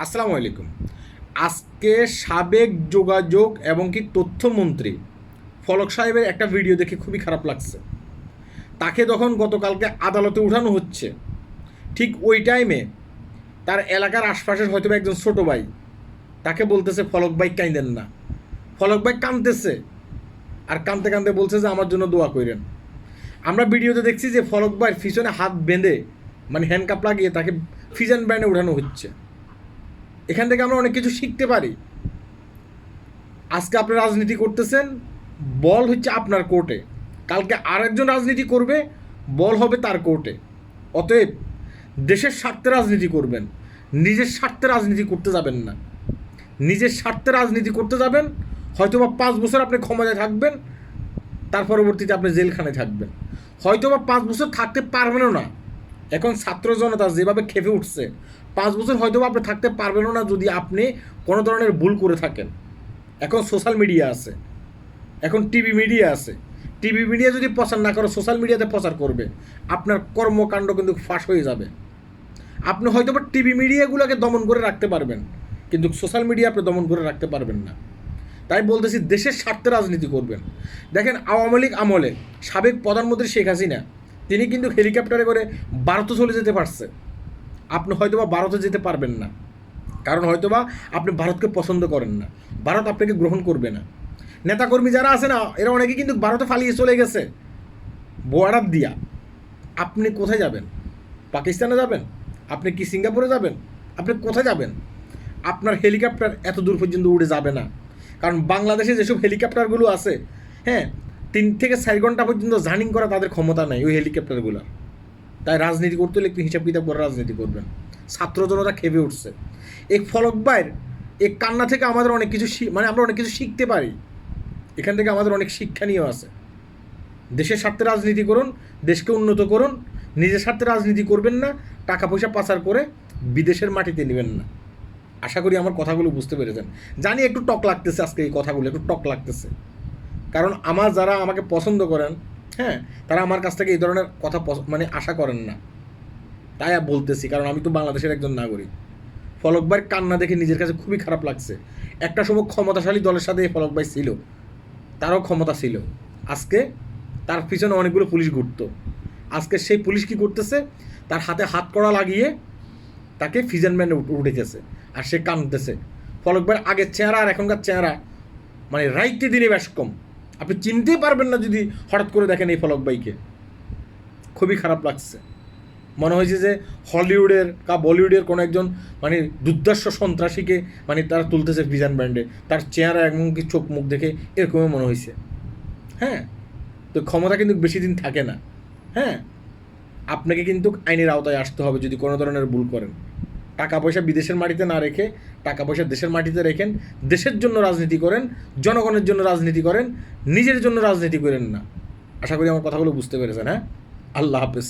আসসালামু আলাইকুম। আজকে সাবেক যোগাযোগ এবং কি তথ্যমন্ত্রী ফলক সাহেবের একটা ভিডিও দেখে খুবই খারাপ লাগছে। তাকে তখন গতকালকে আদালতে উঠানো হচ্ছে। ঠিক ওই টাইমে তার এলাকার আশপাশের হয়তো একজন ছোট ভাই, তাকে বলতেছে, ফলক ভাই কাঁদেন না। ফলক ভাই কাঁদতেছে আর কাঁদতে কাঁদতে বলছে যে, আমার জন্য দোয়া করেন আমরা ভিডিওতে দেখছি যে, ফলক ভাইয়ের পিছনে হাত বেঁধে মানে হ্যান্ডকাপ লাগিয়ে তাকে ফিজান ব্যান্ডে উঠানো হচ্ছে। এখান থেকে আমরা অনেক কিছু শিখতে পারি। আজকে আপনি রাজনীতি করতেছেন, বল হচ্ছে আপনার কোর্টে। কালকে আরেকজন রাজনীতি করবে, বল হবে তার কোর্টে। অতএব দেশের স্বার্থে রাজনীতি করবেন, নিজের স্বার্থে রাজনীতি করতে যাবেন না। নিজের স্বার্থে রাজনীতি করতে যাবেন, হয়তোবা পাঁচ বছর আপনি ক্ষমতায় থাকবেন, তার পরবর্তীতে আপনি জেলখানে থাকবেন। হয়তোবা পাঁচ বছর থাকতে পারবেনও না। এখন ছাত্র জনতা যেভাবে খেপে উঠছে, পাঁচ বছর হয়তো আপনি থাকতে পারবেনও না যদি আপনি কোনো ধরনের ভুল করে থাকেন। এখন সোশ্যাল মিডিয়া আছে, এখন টিভি মিডিয়া আছে। টিভি মিডিয়া যদি প্রচার না করে সোশ্যাল মিডিয়াতে প্রচার করবে, আপনার কর্মকাণ্ড কিন্তু ফাঁস হয়ে যাবে। আপনি হয়তো বা টিভি মিডিয়াগুলোকে দমন করে রাখতে পারবেন, কিন্তু সোশ্যাল মিডিয়া আপনি দমন করে রাখতে পারবেন না। তাই বলতেছি, দেশের স্বার্থে রাজনীতি করবেন। দেখেন আওয়ামী লীগ আমলে সাবেক প্রধানমন্ত্রী শেখ হাসিনা তিনি কিন্তু হেলিকপ্টারে করে ভারতে চলে যেতে পারছে। আপনি হয়তোবা ভারতে যেতে পারবেন না। কারণ হয়তোবা আপনি ভারতকে পছন্দ করেন না। ভারত আপনাকে গ্রহণ করবে না। নেতাকর্মী যারা আছে না, এরা অনেকে কিন্তু ভারতে ফালিয়ে চলে গেছে। বর্ডার দিয়া। আপনি কোথায় যাবেন? পাকিস্তানে যাবেন? আপনি কি সিঙ্গাপুরে যাবেন? আপনি কোথায় যাবেন? আপনার হেলিকপ্টার এত দূর পর্যন্ত উড়ে যাবে না। কারণ বাংলাদেশে যেসব হেলিকপ্টারগুলো আছে হ্যাঁ তিন থেকে চার ঘণ্টা পর্যন্ত জার্নিং করা তাদের ক্ষমতা নেই, ওই হেলিকপ্টারগুলো। তাই রাজনীতি করতে হলে একটু হিসাব কিতাব করে রাজনীতি করবেন। ছাত্র জনতা খেপে উঠছে। এই ফলক ভাইয়ের এই কান্না থেকে আমাদের অনেক কিছু মানে আমরা অনেক কিছু শিখতে পারি। এখান থেকে আমাদের অনেক শিক্ষণীয় আছে। দেশের স্বার্থে রাজনীতি করুন, দেশকে উন্নত করুন, নিজের স্বার্থে রাজনীতি করবেন না টাকা পয়সা পাচার করে বিদেশের মাটিতে নেবেন না। আশা করি আমার কথাগুলো বুঝতে পেরেছেন। জানি একটু টক লাগতেছে আজকে এই কথাগুলো, একটু টক লাগতেছে। কারণ আমার যারা আমাকে পছন্দ করেন হ্যাঁ তারা আমার কাছ থেকে এই ধরনের কথা মানে আশা করেন না। তাই বলতেছি, কারণ আমি তো বাংলাদেশের একজন নাগরিক। ফলক ভাইয়ের কান্না দেখে নিজের কাছে খুবই খারাপ লাগছে। একটা সময় ক্ষমতাশালী দলের সাথে এই ফলক ভাই ছিল, তারও ক্ষমতা ছিল। আজকে তার পিছনে অনেকগুলো পুলিশ ঘুরত। আজকে সেই পুলিশ কি করতেছে? তার হাতে হাত কড়া লাগিয়ে তাকে ফিজেন ম্যানে উঠেছে আর সে কাঁদতেছে। ফলক ভাইয়ের আগের চেহারা আর এখনকার চেহারা মানে রাইতে দিনে বেশ কম। আপনি চিনতেই পারবেন না যদি হঠাৎ করে দেখেন এই ফলক ভাইকে। খুবই খারাপ লাগছে। মনে হয়েছে যে হলিউডের বা বলিউডের কোনো একজন মানে দুর্দর্শ সন্ত্রাসীকে মানে তারা তুলতেছে ভিজান ব্র্যান্ডে। তার চেহারা এমনকি চোখ মুখ দেখে এরকমই মনে হয়েছে। হ্যাঁ? তো ক্ষমতা কিন্তু বেশি দিন থাকে না। হ্যাঁ? আপনাকে কিন্তু আইনের আওতায় আসতে হবে যদি কোনো ধরনের ভুল করেন। টাকা পয়সা বিদেশের মাটিতে না রেখে টাকা পয়সা দেশের মাটিতে রেখেন, দেশের জন্য রাজনীতি করেন, জনগণের জন্য রাজনীতি করেন, নিজের জন্য রাজনীতি করেন না। আশা করি আমার কথাগুলো বুঝতে পেরেছেন হ্যাঁ? আল্লাহ হাফেজ।